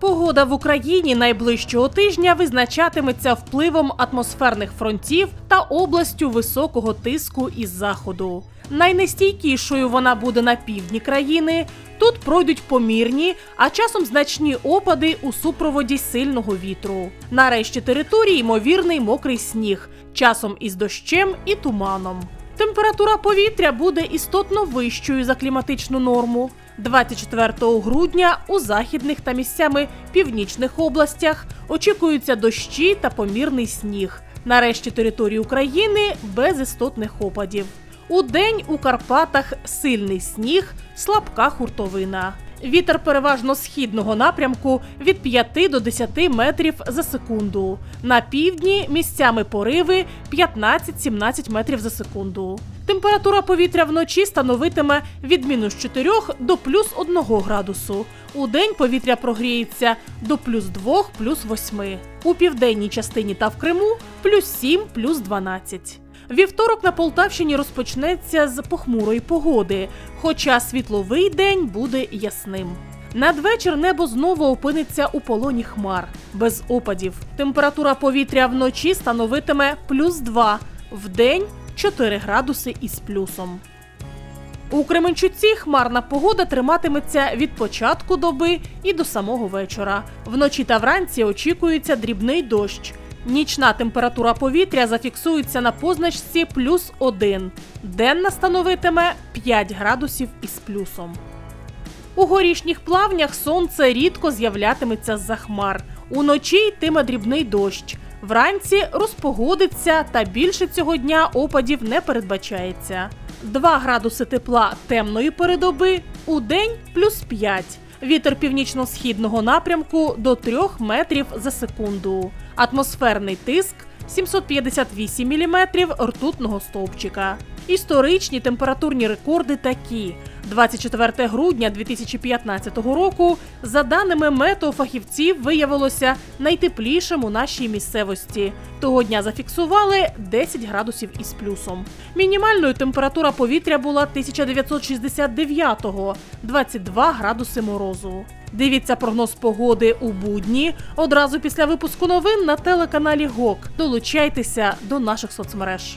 погода в Україні найближчого тижня визначатиметься впливом атмосферних фронтів та областю високого тиску із заходу. Найнестійкішою вона буде на півдні країни. Тут пройдуть помірні, а часом значні опади у супроводі сильного вітру. Нарешті території ймовірний мокрий сніг, часом із дощем і туманом. Температура повітря буде істотно вищою за кліматичну норму. 24 грудня у західних та місцями північних областях очікуються дощі та помірний сніг. Нарешті території України без істотних опадів. У день у Карпатах сильний сніг, слабка хуртовина. Вітер переважно східного напрямку від 5 до 10 метрів за секунду. На півдні місцями пориви 15-17 метрів за секунду. Температура повітря вночі становитиме від мінус 4 до плюс 1 градусу. У день повітря прогріється до плюс 2, плюс 8. У південній частині та в Криму плюс 7, плюс 12. Вівторок на Полтавщині розпочнеться з похмурої погоди, хоча світловий день буде ясним. Надвечір небо знову опиниться у полоні хмар, без опадів. Температура повітря вночі становитиме плюс 2, вдень 4 градуси із плюсом. У Кременчуці хмарна погода триматиметься від початку доби і до самого вечора. Вночі та вранці очікується дрібний дощ. Нічна температура повітря зафіксується на позначці плюс 1. Денна становитиме 5 градусів із плюсом. У горішніх плавнях сонце рідко з'являтиметься з-за хмар. Уночі йтиме дрібний дощ. Вранці розпогодиться та більше цього дня опадів не передбачається. 2 градуси тепла темної передоби, у день плюс 5. Вітер північно-східного напрямку до 3 метрів за секунду. Атмосферний тиск 758 міліметрів ртутного стовпчика. Історичні температурні рекорди такі: 24 грудня 2015 року, за даними метеофахівців, виявилося найтеплішим у нашій місцевості. Того дня зафіксували 10 градусів із плюсом. Мінімальною температура повітря була 1969-го – 22 градуси морозу. Дивіться прогноз погоди у будні одразу після випуску новин на телеканалі ГОК. Долучайтеся до наших соцмереж.